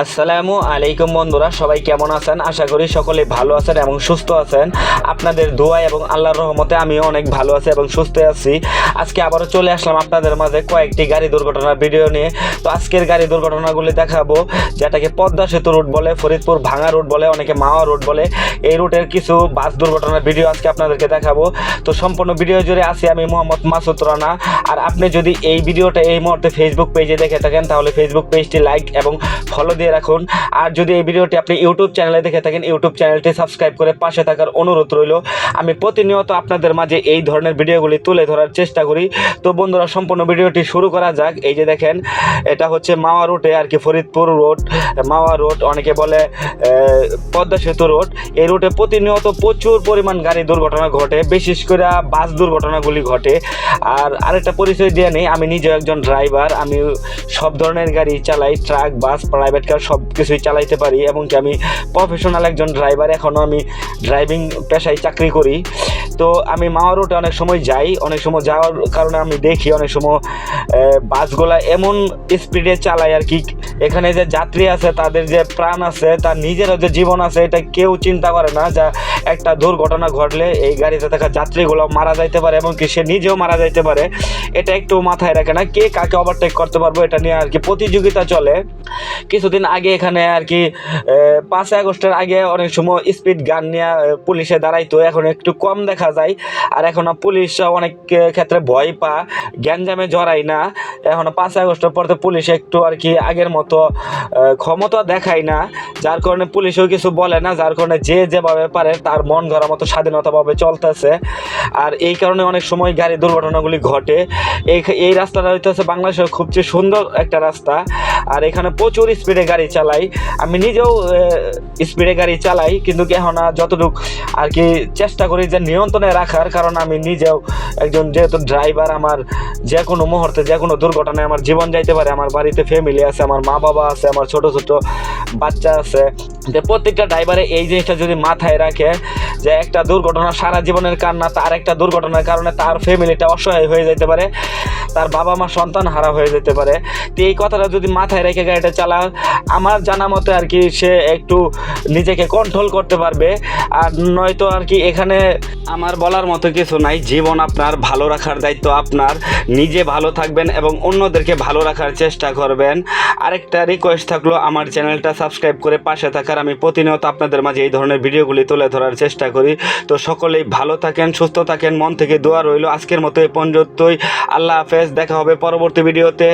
আসসালামু আলাইকুম বন্ধুরা, সবাই কেমন আছেন? আশা করি সকলে ভালো আছেন এবং সুস্থ আছেন। আপনাদের দোয়া এবং আল্লাহর রহমতে আমিও অনেক ভালো আছি এবং সুস্থ আছি। আজকে আবারও চলে আসলাম আপনাদের মাঝে কয়েকটি গাড়ি দুর্ঘটনার ভিডিও নিয়ে। তো আজকের গাড়ি দুর্ঘটনাগুলি দেখাবো, যেটাকে পদ্মা সেতু রুট বলে, ফরিদপুর ভাঙা রুট বলে, অনেকে মাওয়া রুট বলে। এই রুটের কিছু বাস দুর্ঘটনার ভিডিও আজকে আপনাদেরকে দেখাবো। তো সম্পূর্ণ ভিডিও জুড়ে আছি আমি মোহাম্মদ মাসুদ রানা। আর আপনি যদি এই ভিডিওটা এই মুহূর্তে ফেসবুক পেজে দেখে থাকেন, তাহলে ফেসবুক পেজটি লাইক এবং ফলো দিয়ে রাখুন। আর যদি এই ভিডিওটি আপনি ইউটিউব চ্যানেলে দেখে থাকেন, ইউটিউব চ্যানেলটি সাবস্ক্রাইব করে পাশে থাকার অনুরোধ রইল। আমি প্রতিনিয়ত আপনাদের মাঝে এই ধরনের ভিডিওগুলি তুলে ধরার চেষ্টা করি। তো বন্ধুরা, সম্পূর্ণ ভিডিওটি শুরু করা যাক। এই যে দেখেন, এটা হচ্ছে মাওয়া রোডে আর কি, ফরিদপুর রোড, মাওয়া রোড, অনেকে বলে পদ্মা সেতু রোড। এই রোডে প্রতিনিয়ত প্রচুর পরিমাণ গাড়ি দুর্ঘটনা ঘটে, বিশেষ করে বাস দুর্ঘটনাগুলি ঘটে। আর আরেকটা পরিচয় দিয়ে নেই, আমি নিজেও একজন ড্রাইভার, আমি সব ধরনের গাড়ি চালাই, ট্রাক, বাস, প্রাইভেট কার সব কিছুই চালাইতে পারি এবং কি আমি প্রফেশনাল একজন ড্রাইভার এখনও আমি ড্রাইভিং পেশায় চাকরি করি। তো আমি মাওয়া রোডে অনেক সময় যাই, অনেক সময় যাওয়ার কারণে আমি দেখি অনেক সময় বাসগুলা এমন স্পিডে চালায় আর কি এখানে যে যাত্রী আছে, তাদের যে প্রাণ আছে, তার নিজেরও যে জীবন আছে, এটা কেউ চিন্তা করে না যা একটা দুর্ঘটনা ঘটলে এই গাড়িতে থাকা যাত্রীগুলো মারা যাইতে পারে এবং কি সে নিজেও মারা যাইতে পারে। এটা একটু মাথায় রাখে না, কে কাকে ওভারটেক করতে পারব এটা নিয়ে আর কি প্রতিযোগিতা চলে। কিছুদিন আগে এখানে আর কি পাঁচই আগস্টের আগে অনেক সময় স্পিড গান নিয়ে পুলিশে দাঁড়াইতো, এখন একটু কম দেখা যায়। আর এখন পুলিশ অনেক ক্ষেত্রে ভয় পা গ্যাঞ্জামে জড়াই না। এখন পাঁচ আগস্টের পর তো পুলিশ একটু আর কি আগের মতো ক্ষমতা দেখায় না। যার কারণে পুলিশও কিছু বলে না, যার কারণে যে যেভাবে পারে তার মন ধরার মতো স্বাধীনতাভাবে চলতেছে। আর এই কারণে অনেক সময় গাড়ি দুর্ঘটনাগুলি ঘটে। এই এই রাস্তাটা হইতেছে বাংলাদেশের খুব যে সুন্দর একটা রাস্তা। আর এখানে প্রচুর স্পিডে গাড়ি চালাই। আমি নিজেও স্পিডে গাড়ি চালাই, কিন্তু এখন যতটুকু আর কি চেষ্টা করি যে নিয়ন্ত্রণে রাখার, কারণ আমি নিজেও একজন যেহেতু ড্রাইভার আমার যে কোনো মুহূর্তে যে কোনো দুর্ঘটনায় আমার জীবন যাইতে পারে, আমার বাড়িতে ফ্যামিলি আছে, আমার মা বাবা আছে, আমার ছোট ছোট বাচ্চা আছে। যে প্রত্যেকটা ড্রাইভারে এই জিনিসটা যদি মাথায় রাখে, যে একটা দুর্ঘটনা সারা জীবনের কান্না, তার একটা দুর্ঘটনার কারণে তার ফ্যামিলিটা অসহায় হয়ে যেতে পারে, তার বাবা মা সন্তান হারা হয়ে যেতে পারে। তো এই কথাটা যদি মাথায় রেখে গাড়িটা চালা আমার জানা মতে আর কি সে একটু নিজেকে কন্ট্রোল করতে পারবে। আর নয়তো আর কি এখানে আমার বলার মতো কিছু নাই। জীবন আপনার, ভালো রাখার দায়িত্ব আপনার। নিজে ভালো থাকবেন এবং অন্যদেরকে ভালো রাখার চেষ্টা করবেন। আরেকটা রিকোয়েস্ট থাকল, আমার চ্যানেলটা সাবস্ক্রাইব করে পাশে থাকার। আমি প্রতিনিয়ত আপনাদের মাঝে এই ধরনের ভিডিওগুলি তুলে ধরার চেষ্টা করি। তো সকলেই ভালো থাকেন, সুস্থ থাকেন, মন থেকে দোয়া রইল। আজকের মতো এই পর্যন্তই। আল্লাহ হাফেজ, দেখা হবে পরবর্তী ভিডিওতে।